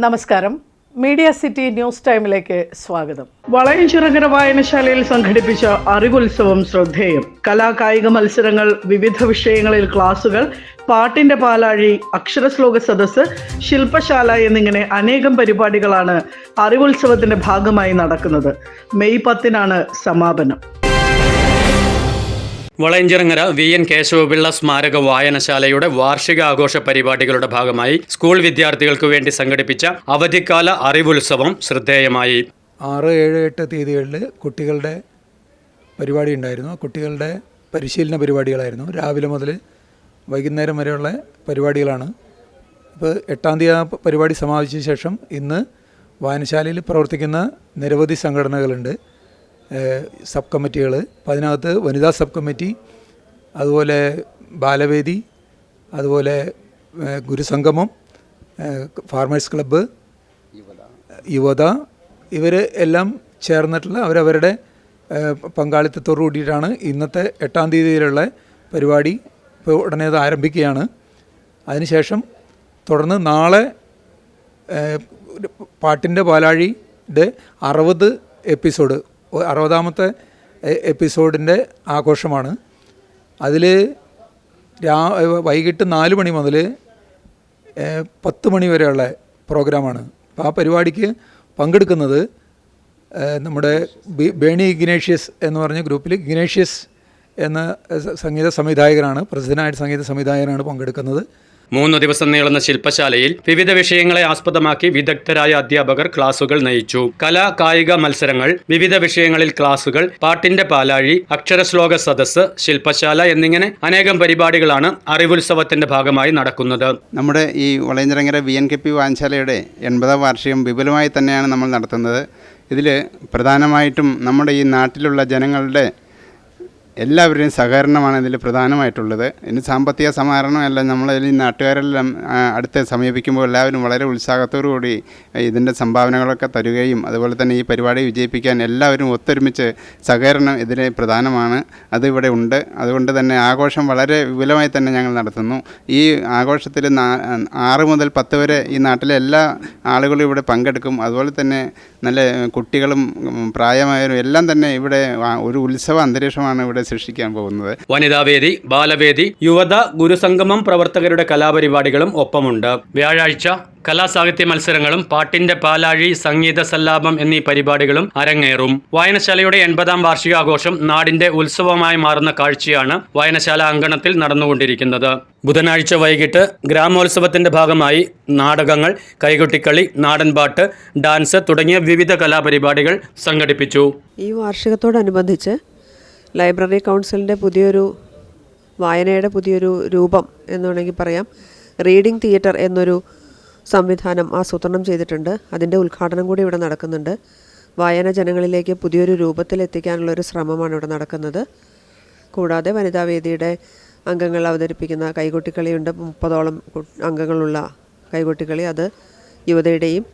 നമസ്കാരം. Media city news ടൈമിലേക്ക് സ്വാഗതം. വളയഞ്ചിറങ്ങര വായനശാലയിൽ സംഘടിപ്പിച്ച അറിവുത്സവം ശ്രദ്ധേയം. കലാകായിക മത്സരങ്ങൾ വിവിധ വിഷയങ്ങളിൽ ക്ലാസുകൾ പാട്ടിന്റെ പാലാഴി അക്ഷരശ്ലോക സദസ്സ് ശില്പശാല എന്നിങ്ങനെ അനേകം പരിപാടികളാണ് അറിവുത്സവത്തിന്റെ ഭാഗമായി നടക്കുന്നത്. മെയ് പത്തിനാണ് സമാപനം. വളയഞ്ചിറങ്ങര വി എൻ കേശവപിള്ള സ്മാരക വായനശാലയുടെ വാർഷിക ആഘോഷ പരിപാടികളുടെ ഭാഗമായി സ്കൂൾ വിദ്യാർത്ഥികൾക്ക് വേണ്ടി സംഘടിപ്പിച്ച അവധിക്കാല അറിവുത്സവം ശ്രദ്ധേയമായി. ആറ് ഏഴ് എട്ട് തീയതികളിൽ കുട്ടികളുടെ പരിപാടി ഉണ്ടായിരുന്നു. കുട്ടികളുടെ പരിശീലന പരിപാടികളായിരുന്നു. രാവിലെ മുതൽ വൈകുന്നേരം വരെയുള്ള പരിപാടികളാണ്. ഇപ്പോൾ എട്ടാം തീയതി ആ പരിപാടി സമാപിച്ച ശേഷം ഇന്ന് വായനശാലയിൽ പ്രവർത്തിക്കുന്ന നിരവധി സംഘടനകളുണ്ട്. സബ് കമ്മിറ്റികൾ അതിനകത്ത് വനിതാ സബ് കമ്മിറ്റി അതുപോലെ ബാലവേദി അതുപോലെ ഗുരുസംഗമം ഫാർമേഴ്സ് ക്ലബ്ബ് യുവത ഇവർ എല്ലാം ചേർന്നിട്ടുള്ള അവരവരുടെ പങ്കാളിത്തത്തോടു കൂടിയിട്ടാണ് ഇന്നത്തെ എട്ടാം തീയതിയിലുള്ള പരിപാടി ഇപ്പോൾ ഉടനെ അത് ആരംഭിക്കുകയാണ്. അതിനുശേഷം തുടർന്ന് നാളെ പാട്ടിന്റെ പാലാഴിയുടെ അറുപത് എപ്പിസോഡ് അറുപതാമത്തെ എപ്പിസോഡിന്റെ ആഘോഷമാണ്. അതിൽ രാ വൈകിട്ട് നാല് മണി മുതൽ പത്ത് മണി വരെയുള്ള പ്രോഗ്രാമാണ്. അപ്പോൾ ആ പരിപാടിക്ക് പങ്കെടുക്കുന്നത് നമ്മുടെ ബേണി ഇഗ്നേഷ്യസ് എന്ന് പറഞ്ഞ ഗ്രൂപ്പിൽ ഇഗ്നേഷ്യസ് എന്ന സംഗീത സംവിധായകനാണ് പ്രസിദ്ധനായ സംഗീത സംവിധായകനാണ് പങ്കെടുക്കുന്നത്. മൂന്ന് ദിവസം നീളുന്ന ശില്പശാലയിൽ വിവിധ വിഷയങ്ങളെ ആസ്പദമാക്കി വിദഗ്ധരായ അധ്യാപകർ ക്ലാസുകൾ നയിച്ചു. കലാ കായിക മത്സരങ്ങൾ വിവിധ വിഷയങ്ങളിൽ ക്ലാസുകൾ പാട്ടിന്റെ പാലാഴി അക്ഷരശ്ലോക സദസ്സ് ശില്പശാല എന്നിങ്ങനെ അനേകം പരിപാടികളാണ് അറിവുത്സവത്തിന്റെ ഭാഗമായി നടക്കുന്നത്. നമ്മുടെ ഈ Valayanchirangara V N K P വായനശാലയുടെ എൺപതാം വാർഷികം വിപുലമായി തന്നെയാണ് നമ്മൾ നടത്തുന്നത്. ഇതിൽ പ്രധാനമായിട്ടും നമ്മുടെ ഈ നാട്ടിലുള്ള ജനങ്ങളുടെ എല്ലാവരുടെയും സഹകരണമാണ് ഇതിൽ പ്രധാനമായിട്ടുള്ളത്. ഇനി സാമ്പത്തിക സമാഹരണമല്ല നമ്മൾ ഈ നാട്ടുകാരെല്ലാം അടുത്ത് സമീപിക്കുമ്പോൾ എല്ലാവരും വളരെ ഉത്സാഹത്തോടു കൂടി ഇതിന്റെ സംഭാവനകളൊക്കെ തരുകയും അതുപോലെ തന്നെ ഈ പരിപാടി വിജയിപ്പിക്കാൻ എല്ലാവരും ഒത്തൊരുമിച്ച് സഹകരണം ഇതിന് പ്രധാനമാണ്. അത് ഇവിടെ ഉണ്ട്. അതുകൊണ്ട് തന്നെ ആഘോഷം വളരെ വിപുലമായി തന്നെ ഞങ്ങൾ നടത്തുന്നു. ഈ ആഘോഷത്തിൽ ആറ് മുതൽ പത്ത് വരെ ഈ നാട്ടിലെ എല്ലാ ആളുകളും ഇവിടെ പങ്കെടുക്കും. അതുപോലെ തന്നെ നല്ല കുട്ടികളും പ്രായമായവരും എല്ലാം തന്നെ ഇവിടെ ഒരു ഉത്സവ അന്തരീക്ഷമാണ് ഇവിടെ സൃഷ്ടിക്കാൻ പോകുന്നത്. വനിതാവേദി ബാലവേദി യുവത ഗുരുസംഗമം പ്രവർത്തകരുടെ കലാപരിപാടികളും ഒപ്പമുണ്ട്. വ്യാഴാഴ്ച കലാസാഹിത്യ മത്സരങ്ങളും പാട്ടിന്റെ പാലാഴി സംഗീത സല്ലാപം എന്നീ പരിപാടികളും അരങ്ങേറും. വായനശാലയുടെ എൺപതാം വാർഷികാഘോഷം നാടിന്റെ ഉത്സവമായി മാറുന്ന കാഴ്ചയാണ് വായനശാല അങ്കണത്തിൽ നടന്നുകൊണ്ടിരിക്കുന്നത്. ബുധനാഴ്ച വൈകിട്ട് ഗ്രാമോത്സവത്തിന്റെ ഭാഗമായി നാടകങ്ങൾ കൈകൊട്ടിക്കളി നാടൻപാട്ട് ഡാൻസ് തുടങ്ങിയ വിവിധ കലാപരിപാടികൾ സംഘടിപ്പിച്ചു. ഈ വാർഷികത്തോടനുബന്ധിച്ച് ലൈബ്രറി കൗൺസിലിന്റെ പുതിയൊരു വായനയുടെ പുതിയൊരു രൂപം എന്ന് വേണമെങ്കിൽ പറയാം. റീഡിംഗ് തിയേറ്റർ എന്നൊരു സംവിധാനം ആസൂത്രണം ചെയ്തിട്ടുണ്ട്. അതിന്റെ ഉദ്ഘാടനം കൂടി ഇവിടെ നടക്കുന്നുണ്ട്. വായന ജനങ്ങളിലേക്ക് പുതിയൊരു രൂപത്തിൽ എത്തിക്കാനുള്ള ഒരു ശ്രമമാണ് ഇവിടെ നടക്കുന്നത്. കൂടാതെ വനിതാവേദിയുടെ അംഗങ്ങൾ അവതരിപ്പിക്കുന്ന കൈകൊട്ടിക്കളിയുണ്ട്. മുപ്പതോളം അംഗങ്ങളുള്ള കൈകൊട്ടിക്കളി അത് യുവതയുടെയും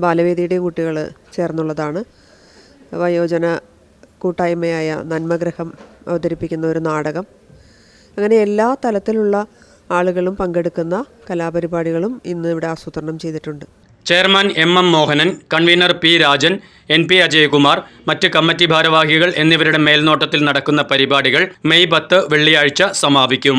ബാലവേദിയുടെയും കുട്ടികൾ ചേർന്നുള്ളതാണ്. വയോജന കൂട്ടായ്മയായ നന്മഗ്രഹം അവതരിപ്പിക്കുന്ന ഒരു നാടകം. അങ്ങനെ എല്ലാ തലത്തിലുള്ള ആളുകളും പങ്കെടുക്കുന്ന കലാപരിപാടികളും ഇന്ന് ഇവിടെ ആസൂത്രണം ചെയ്തിട്ടുണ്ട്. Chairman M M Mohanan convener P Rajan N P Ajayakumar മറ്റ് കമ്മിറ്റി ഭാരവാഹികൾ എന്നിവരുടെ മേൽനോട്ടത്തിൽ നടക്കുന്ന പരിപാടികൾ മെയ് പത്ത് വെള്ളിയാഴ്ച സമാപിക്കും.